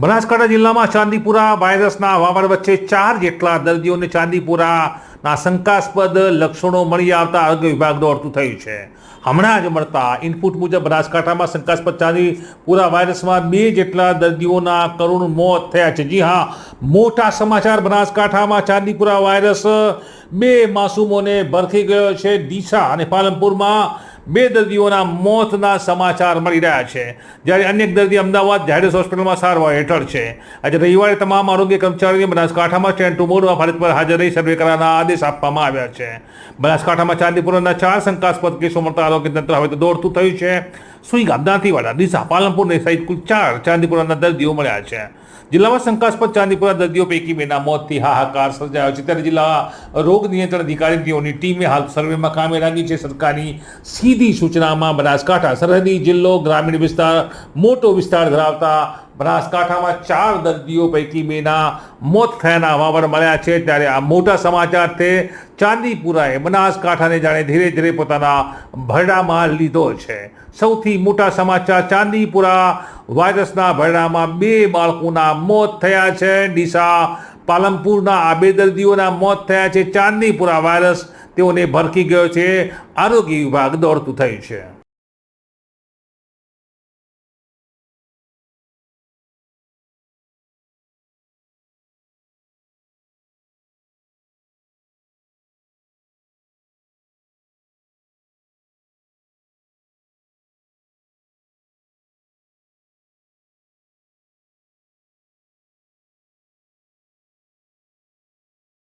બનાસકાંઠા જિલ્લામાં ચાંદીપુરા વાયરસના વાવડ વચ્ચે ચાર જેટલા દર્દીઓને ચાંદીપુરાના શંકાસ્પદ લક્ષણો મળી આવતા આરોગ્ય વિભાગ દોડતું થયું છે. હમણાં જ મળતા ઇનપુટ મુજબ બનાસકાંઠામાં શંકાસ્પદ ચાંદીપુરા વાયરસમાં બે જેટલા દર્દીઓના કરુણ મોત થયા છે. જી હા, મોટા સમાચાર. બનાસકાંઠામાં ચાંદીપુરા વાયરસ બે માસૂમોને ભરખી ગયો છે. ડીસા અને પાલનપુરમાં બે દર્દીઓના મોતના સમાચાર મળી રહ્યા છે. જ્યારે અન્ય દર્દી અમદાવાદ ઝાયડસ હોસ્પિટલમાં સારવાર હેઠળ છે. આજે રવિવારે તમામ આરોગ્ય કર્મચારીઓને બનાસકાંઠામાં સ્ટેન્ડ ટુ મોડમાં ફરજ પર હાજર રહી સર્વે કરવાના આદેશ આપવામાં આવ્યા છે. બનાસકાંઠામાં ચાંદીપુરના ચાર શંકાસ્પદ કેસો મળતા આરોગ્ય તંત્ર હવે તો દોડતું થયું છે. સુઈ ગામ વાડા ડીસા પાલનપુર સહિત કુલ ચાર ચાંદીપુરાના દર્દીઓ મળ્યા છે. જિલ્લામાં શંકાસ્પદ ચાંદીપુરા દર્દીઓ પૈકી બેના મોતથી હાહાકાર સર્જાયો છે. ત્યારે જિલ્લા રોગ નિયંત્રણ અધિકારીઓની ટીમે હાલ સર્વેમાં કામે લાગી છે. સરકારની સીધી સૂચનામાં બનાસકાંઠા સરહદી જિલ્લો ગ્રામીણ વિસ્તાર મોટો વિસ્તાર ધરાવતા બનાસકાંઠામાં ચાર દર્દીઓ પૈકી બેના મોત થયાના વાવડ મળ્યા છે. ત્યારે આ મોટા સમાચાર તે ચાંદીપુરાએ બનાસકાંઠાને જાણે ધીરે ધીરે પોતાના ભરડામાં લીધો છે. સૌથી મોટા સમાચાર, ચાંદીપુરા વાયરસના ભરડામાં બે બાળકોના મોત થયા છે. ડીસા પાલનપુરના આ બે દર્દીઓના મોત થયા છે. ચાંદીપુરા વાયરસ તેઓને ભરકી ગયો છે. આરોગ્ય વિભાગ દોડતું થયું છે.